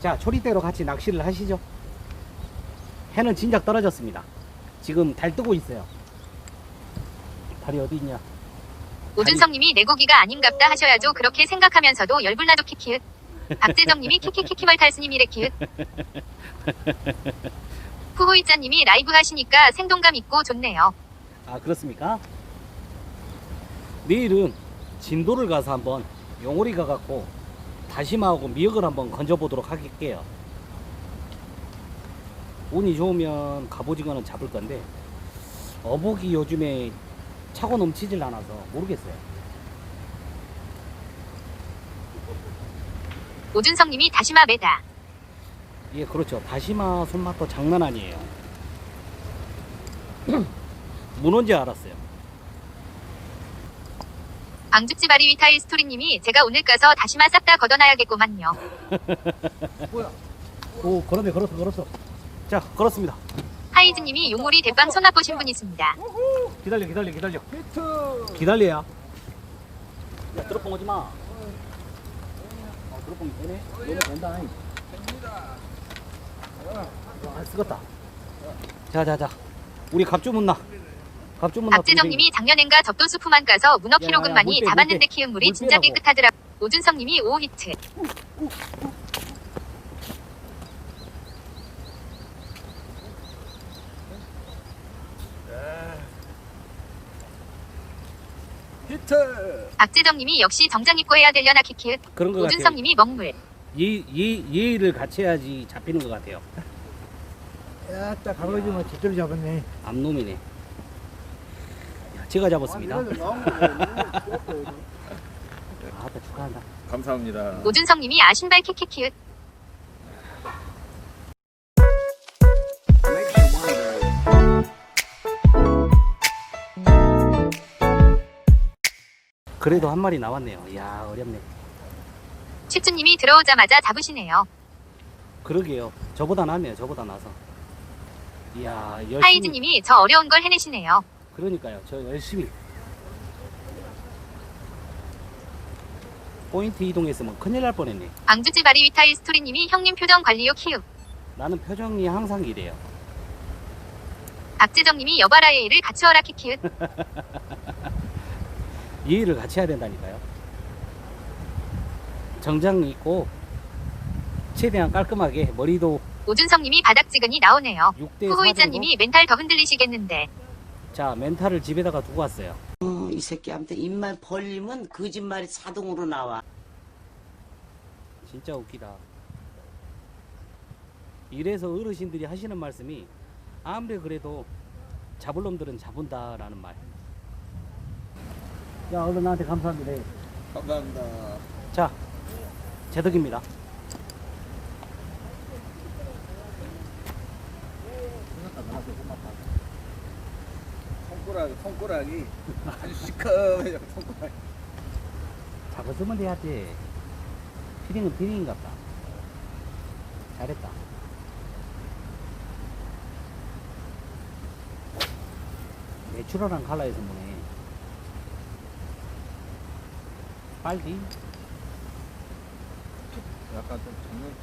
자, 초리대로 같이 낚시를 하시죠. 해는 진작 떨어졌습니다. 지금 달 뜨고 있어요. 달이 어디 있냐? 오준성님이 내 고기가 아닌갑다 하셔야죠. 그렇게 생각하면서도 열불나도 키키읒. 박재정님이 키키키키멀 탈스님이래 키읒. 후호이자님이 라이브 하시니까 생동감 있고 좋네요. 아, 그렇습니까? 내일은 진도를 가서 한번 용오리 가갖고 다시마하고 미역을 한번 건져 보도록 할게요. 운이 좋으면 갑오징어는 잡을 건데 어복이 요즘에 차고 넘치질 않아서 모르겠어요. 오준성님이 다시마 매다. 예, 그렇죠. 다시마 손맛도 장난 아니에요. 문어인지 알았어요. 방주찌바리 위타일 스토리님이 제가 오늘 가서 다시마 싹 다 걷어놔야겠구만요. 오, 걸었네, 걸었어, 걸었어. 자, 걸었습니다. 하이즈님이 용오리 대빵 손맛 보신 분 있습니다. 기다려, 기다려, 기다려. 기다려야. 야, 드롭봉 오지 마. 어, 드롭봉이 되네? 너무 된다. 됩니다. 아, 쓰겄다. 자, 자, 자. 우리 갑주 문나. 박재정님이 작년엔가 접도수프만 가서 문어 야, 키로금 야, 많이 잡았는데. 키운 물이 물 진짜. 깨끗하더라. 오준성님이 5 히트. 히트. 박재정님이 역시 정장 입고 해야 되려나 키키읒. 그런 거 같아요. 오준성님이 먹물. 예, 예, 예의를 같이 해야지 잡히는 것 같아요. 야, 딱 가보지 뭐 제대로 잡았네. 암놈이네. 야, 제가 잡았습니다. 아, 아, 나 축하한다. 감사합니다. 오준성님이 아신발 키키키읒. 그래도 한 마리 나왔네요. 이야, 어렵네. 칩주님이 들어오자마자 잡으시네요. 그러게요. 저보다 낫네요. 저보다 나서. 이야, 열심히. 하이즈님이 저 어려운 걸 해내시네요. 그러니까요. 저 열심히. 포인트 이동했으면 큰일 날 뻔했네. 앙주지 바리 위타일 스토리님이 형님 표정 관리요 키읔. 나는 표정이 항상 이래요. 박재정님이 여바라의 일을 갖추어라 키키읒. 예의를 같이 해야 된다니까요. 정장 입고 최대한 깔끔하게 머리도 오준성님이 바닥지근이 나오네요. 6대 4 후호이자님이 멘탈 더 흔들리시겠는데. 자 멘탈을 집에다가 두고 왔어요. 어, 이 새끼 아무튼 입만 벌리면 거짓말이 자동으로 나와. 진짜 웃기다. 이래서 어르신들이 하시는 말씀이 아무리 그래도 잡을 놈들은 잡은다라는 말. 야 얼른 나한테 감사합니다. 감사합니다. 자 제덕입니다. 손가락, 손가락이 아주 시커매요. 손가락. 잡았으면 돼야지. 피딩은 피딩인갑다. 잘했다. 내추럴한 컬러에서 보네. 빨리. 약간 좀 장난.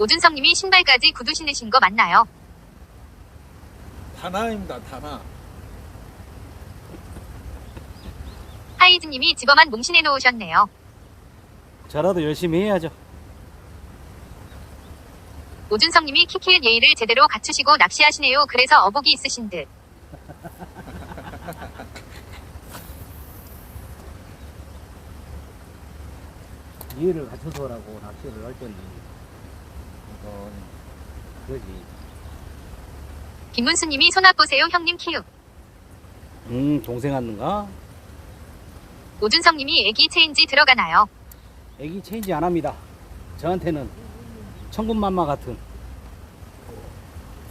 오준성님이 신발까지 구두 신으신 거 맞나요? 다나입니다. 다나. 하이즈님이 집어만 몽신해 놓으셨네요. 저라도 열심히 해야죠. 오준성님이 키키의 예의를 제대로 갖추시고 낚시하시네요. 그래서 어복이 있으신 듯. 이해를 갖춰서라고 낚시를 할 건지. 이건, 그러지. 김문수님이 손 앞보세요. 형님 키읔. 음, 동생 왔는가? 오준성님이 애기 체인지 들어가나요? 애기 체인지 안 합니다. 저한테는 천군만마 같은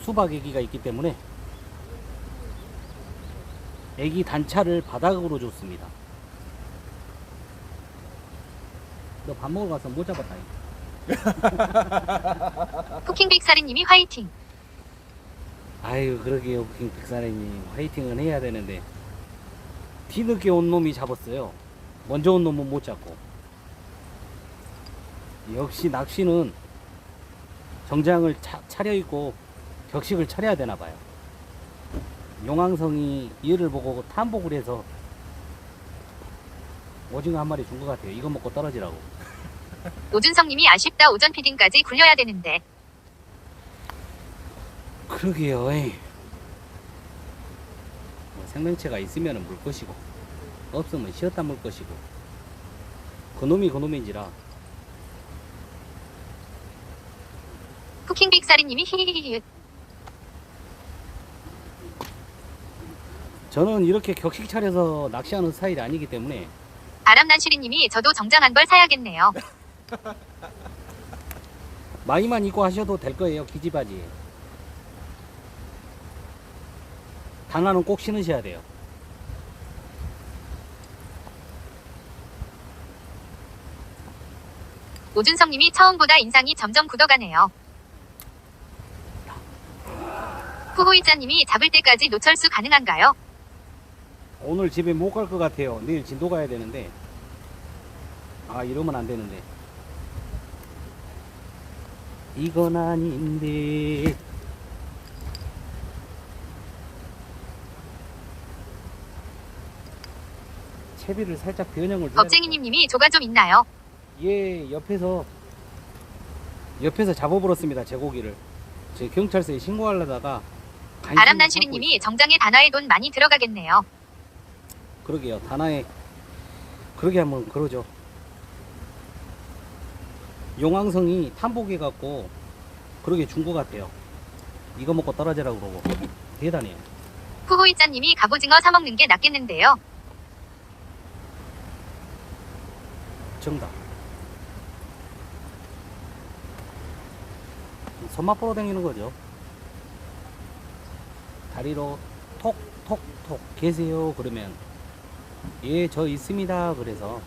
수박 애기가 있기 때문에 애기 단차를 바닥으로 줬습니다. 너 밥 먹으러 가서 못 잡았다. 이거. 쿠킹빅 사리님이 화이팅. 아유 그러게요 킹 빅사레님 화이팅은 해야 되는데 뒤늦게 온 놈이 잡았어요. 먼저 온 놈은 못 잡고 역시 낚시는 정장을 차, 차려입고 격식을 차려야 되나 봐요. 용왕성이 이를 보고 탐복을 해서 오징어 한 마리 준 것 같아요. 이거 먹고 떨어지라고. 노준성님이 아쉽다 오전 피딩까지 굴려야 되는데. 그러게요. 에이. 뭐 생명체가 있으면 물 것이고 없으면 쉬었다 물 것이고 그놈이 그놈인지라 쿠킹 빅사리님이 히히히히. 저는 이렇게 격식 차려서 낚시하는 스타일이 아니기 때문에 아람난시리님이 저도 정장 한 벌 사야겠네요. 많이만 입고 하셔도 될 거예요. 기지 바지. 단화는 꼭 신으셔야 돼요. 노준성님이 처음보다 인상이 점점 굳어가네요. 후호이자님이 잡을 때까지 노철수 가능한가요? 오늘 집에 못 갈 것 같아요. 내일 진도 가야 되는데. 아, 이러면 안 되는데. 이건 아닌데. 채비를 살짝 변형을 줘야 겁쟁이님님이 조가 좀 있나요? 얘 옆에서 옆에서 잡아버렸습니다. 제 고기를. 제 경찰서에 신고하려다가 간신히 참고 아람난시리님이 정장에 단화에 돈 많이 들어가겠네요. 그러게요. 다나에 그러게 한번 그러죠. 용왕성이 탐복해 갖고 그러게 준 것 같아요. 이거 먹고 떨어지라 그러고 대단해요. 후호이자님이 갑오징어 사 먹는 게 낫겠는데요. 정답. 손맛 보러 다니는 거죠. 다리로 톡톡톡 계세요 그러면 예 저 있습니다 그래서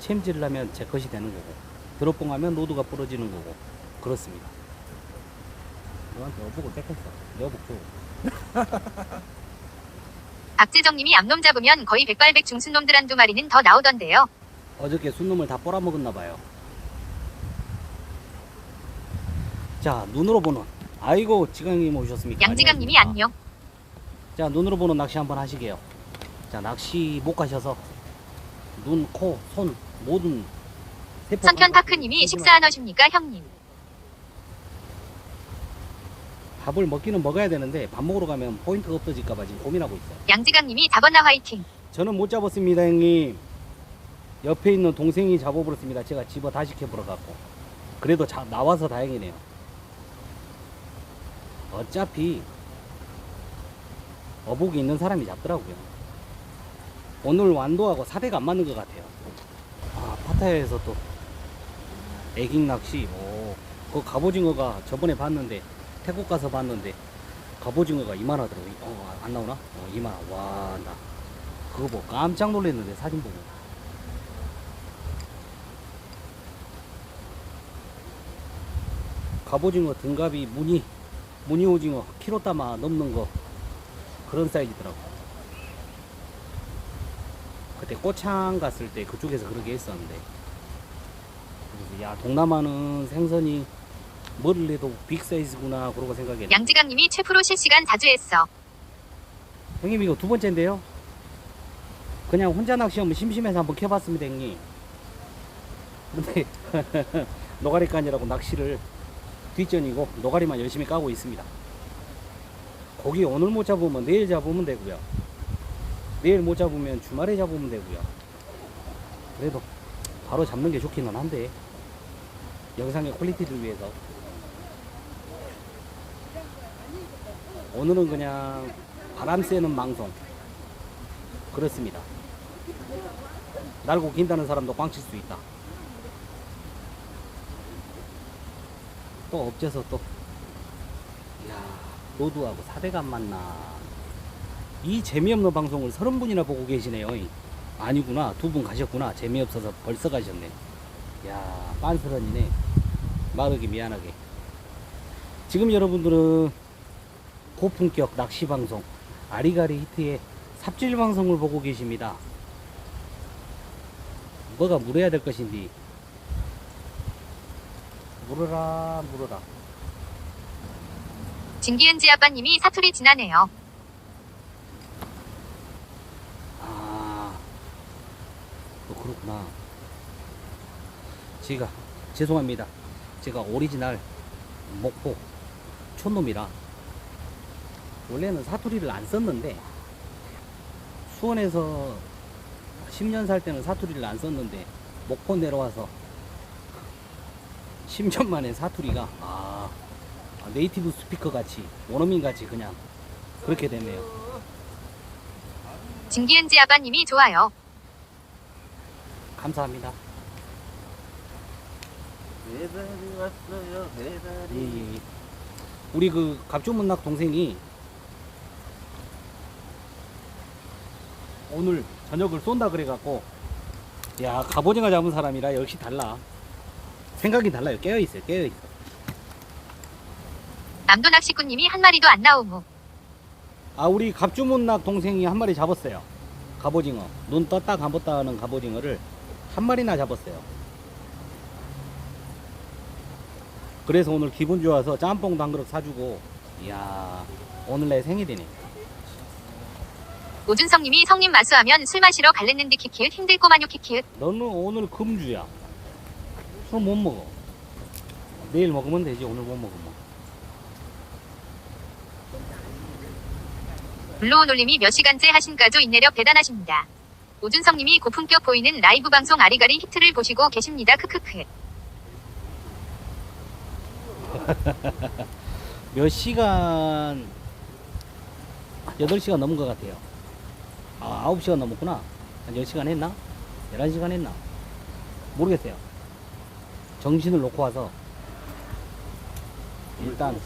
챔질하면 제 것이 되는 거고 드롭봉 하면 노드가 부러지는 거고 그렇습니다. 너한테 어보고 뺏겼어. 내가 복수. 박재정님이 암놈 잡으면 거의 백발백 중순놈들 한두 마리는 더 나오던데요. 어저께 순놈을 다 빨아먹었나 봐요. 자, 눈으로 보는. 아이고, 지강님 오셨습니까? 양지강님이? 안녕. 자, 눈으로 보는 낚시 한번 하시게요. 자, 낚시 못 가셔서 눈, 코, 손 모든 세포 선편파크님이 식사 안 하십니까 형님? 밥을 먹기는 먹어야 되는데 밥 먹으러 가면 포인트가 없어질까봐 지금 고민하고 있어요. 양지강님이 잡았나 화이팅. 저는 못 잡았습니다, 형님. 옆에 있는 동생이 잡아버렸습니다. 제가 집어 다시 캐버려 갖고. 그래도 자, 나와서 다행이네요. 어차피 어복이 있는 사람이 잡더라고요. 오늘 완도하고 사대가 안 맞는 것 같아요. 아, 파타야에서 또 애깅 낚시. 오, 그 갑오징어가 저번에 봤는데 태국 가서 봤는데 갑오징어가 이만하더라고요. 어, 안 나오나? 어, 이만. 와, 나 그거 뭐 깜짝 놀랐는데 사진 보고 갑오징어 등갑이 무늬 무늬 오징어 키로 따마 넘는 거 그런 사이즈더라고 그때 꼬창 갔을 때 그쪽에서 그렇게 했었는데 그래서 야 동남아는 생선이 뭐를 해도 빅 사이즈구나 그러고 생각했는데 양지강님이 최프로 실시간 자주 했어. 형님 이거 두 번째인데요. 그냥 혼자 낚시하면 심심해서 한번 켜봤습니다, 형님. 근데 노가리까지라고 낚시를 뒷전이고 노가리만 열심히 까고 있습니다. 고기 오늘 못 잡으면 내일 잡으면 되고요. 내일 못 잡으면 주말에 잡으면 되고요. 그래도 바로 잡는 게 좋기는 한데 영상의 퀄리티를 위해서 오늘은 그냥 바람 쐬는 방송 그렇습니다 날고 긴다는 사람도 꽝칠 수 있다 또 업체서 또. 이야 로드하고 사대가 안 맞나. 이 재미없는 방송을 서른 분이나 보고 계시네요. 아니구나. 두 분 가셨구나. 재미없어서 벌써 가셨네. 야 빤스런이네. 말하기 미안하게. 지금 여러분들은 고품격 낚시 방송 아리가리 히트의 삽질 방송을 보고 계십니다. 뭐가 물어야 될 것인지 물어라 물어라 진기은지 아빠님이 사투리 지나네요. 아, 또 그렇구나. 제가 죄송합니다. 제가 오리지널 목포 촌놈이라 원래는 사투리를 안 썼는데 수원에서 10년 살 때는 사투리를 안 썼는데 목포 내려와서 10년 만에 사투리가 아, 아, 네이티브 스피커 같이 원어민 같이 그냥 그렇게 됐네요. 진기은지 아빠님이 좋아요. 감사합니다. 배달이 왔어요. 배달이. 예, 예. 우리 그 갑주문낙 동생이 오늘 저녁을 쏜다 그래갖고 야 갑오징어 잡은 사람이라 역시 달라 생각이 달라요. 깨어 있어요. 깨어 있어. 남도 낚시꾼님이 한 마리도 안 나오고. 아 우리 갑주문낙 동생이 한 마리 잡았어요. 갑오징어. 눈 떴다 감았다 하는 갑오징어를 한 마리나 잡았어요. 그래서 오늘 기분 좋아서 짬뽕도 한 그릇 사주고 이야 오늘 내 생일이네. 오준성님이 성님 마수하면 술 마시러 갈랬는데 키키읓 힘들고만요 키키읓. 너는 오늘 금주야 술못 먹어 내일 먹으면 되지 오늘 못 먹으면 블로우 놀림이 몇 시간째 하신가죠 인내력 대단하십니다. 오준성님이 고품격 보이는 라이브 방송 아리가리 히트를 보시고 계십니다. 크크크. 몇 시간 8시간 넘은 것 같아요 아 9시간 넘었구나 한 10시간 했나? 11시간 했나? 모르겠어요 정신을 놓고 와서 일단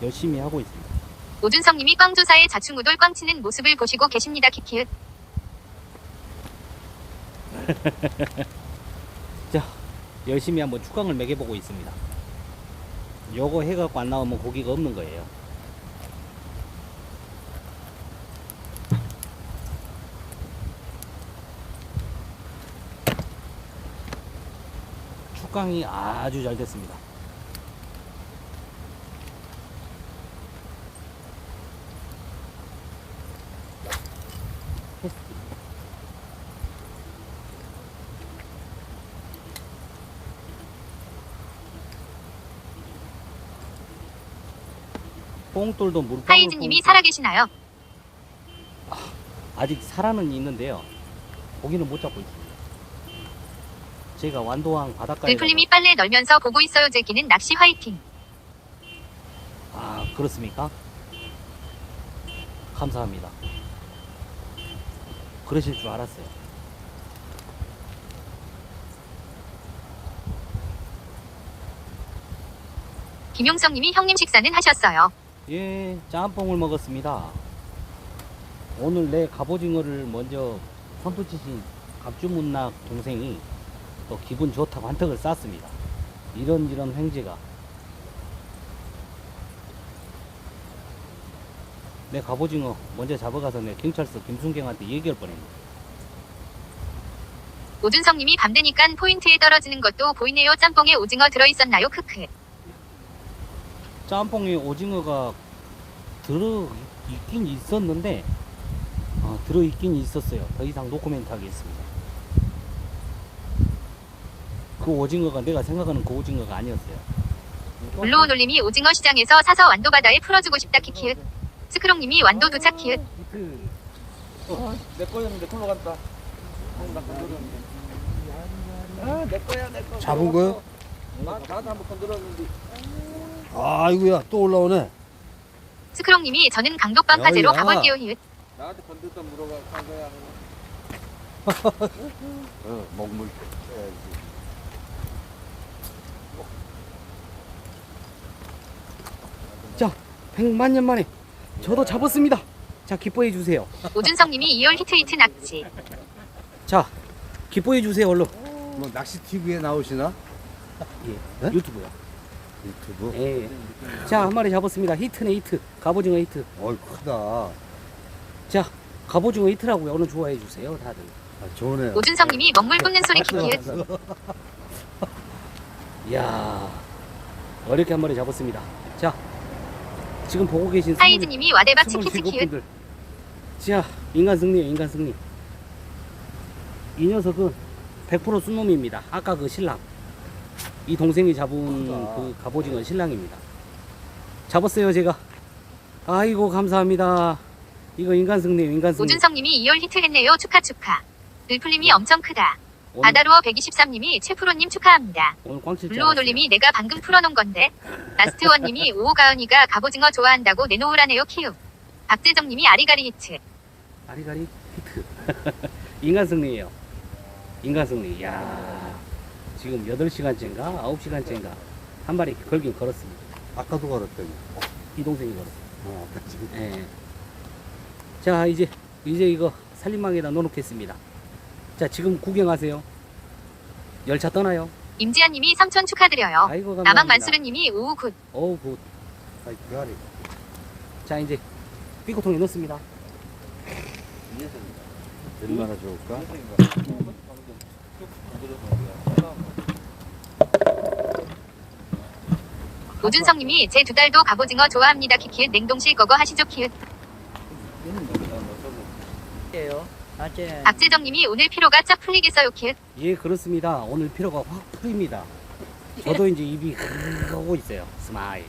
열심히 하고 있습니다 오준성님이 꽝조사의 자충우돌 꽝치는 모습을 보시고 계십니다. 키키읓. 자 열심히 한번 축강을 매겨보고 있습니다 요거 해갖고 안 나오면 고기가 없는 거예요 축강이 아주 잘 됐습니다 뽕돌도 물방울 하이즈님이 살아계시나요? 아직 살아는 있는데요. 고기는 못 잡고 있습니다. 제가 완도항 바닷가에 들풀님이 빨래 널면서 보고 있어요. 제기는 낚시 화이팅. 아 그렇습니까? 감사합니다. 그러실 줄 알았어요. 김용성님이 형님 식사는 하셨어요. 예, 짬뽕을 먹었습니다. 오늘 내 갑오징어를 먼저 선두치신 갑주문낙 동생이 또 기분 좋다고 한턱을 쐈습니다. 이런 이런 횡재가 내 갑오징어 먼저 잡아가서 내 경찰서 김순경한테 얘기할 뻔했네. 오준성님이 밤 되니깐 포인트에 떨어지는 것도 보이네요. 짬뽕에 오징어 들어있었나요? 크크. 짬뽕에 오징어가 들어 있긴 있었는데 어, 들어 있긴 있었어요. 더 이상 노코멘트 하겠습니다. 그 오징어가 내가 생각하는 그 오징어가 아니었어요. 블로우 놀림이 오징어 시장에서 사서 완도 바다에 풀어주고 싶다 키키읓. 스크롱님이 완도 도착 키읓. 어, 내 거였는데 콜로 갔다. 아, 나 건드렸는데. 아, 내 거야, 내 거. 잡은 거요? 나, 나도 한번 건드렸는데. 아이고야 또 올라오네. 스크롱님이 저는 강독방 파제로. 가볼게요 히읗. 나한테 건드렸던 물어가 간 거야. 어, 먹물 해야지. 자, 100만 년 만에 저도 잡았습니다. 자, 기뻐해 주세요. 오준성님이 2월 히트 히트 낙지. 자, 기뻐해 주세요, 얼른. 뭐 낚시 TV에 나오시나? 예, 네? 유튜브요. 유튜브. 예. 자, 한 마리 잡았습니다. 히트네 히트. 갑오징어 히트. 어이 크다. 자, 갑오징어 히트라고요. 얼른 좋아해 주세요, 다들. 아, 좋네. 오준성님이 먹물 뿜는 소리 키키읓. 이야, 어렵게 한 마리 잡았습니다. 자, 지금 보고 계신 하이즈님이 와대박 치키치키 분들. 자, 인간 승리요, 인간 승리. 이 녀석은 100% 순놈입니다. 아까 그 신랑. 이 동생이 잡은 그 갑오징어 신랑입니다. 잡았어요, 제가. 아이고, 감사합니다. 이거 인간 승리요, 인간 승리. 오준성님이 2월 히트했네요 축하 축하 을풀님이 엄청 크다 오늘, 바다루어 123님이 최프로님 축하합니다 오늘 꽝칠 줄 블루오놀님이 내가 방금 풀어놓은 건데 라스트원님이 오가은이가 갑오징어 좋아한다고 내놓으라네요 키읔 박재정님이 아리가리 히트 아리가리 히트. 인간 승리예요. 인간 승리. 야 지금 8시간째인가 9시간째인가 한 마리 걸긴 걸었습니다. 아까도 걸었더니. 이 동생이 걸었어요. 어, 아까 지금. 예. 자, 이제 이제 이거 살림망에다 넣어 놓겠습니다. 자, 지금 구경하세요. 열차 떠나요. 임지아님이 삼촌 축하드려요 아이고 감사합니다. 남학 만수르님이 우우 굿 어우 굿. 아이, 대가리. 자, 이제 삐꼬통에 넣습니다. 얼마나 좋을까? 오준성님이 제 두 달도 갑오징어 좋아합니다 키키읓 냉동실 거거 하시죠 키읓 박재정님이 오늘 피로가 쫙 풀리겠어요 키읓 예, 그렇습니다. 오늘 피로가 확 풀립니다. 저도 이제 입이 흐르고 있어요. 스마일.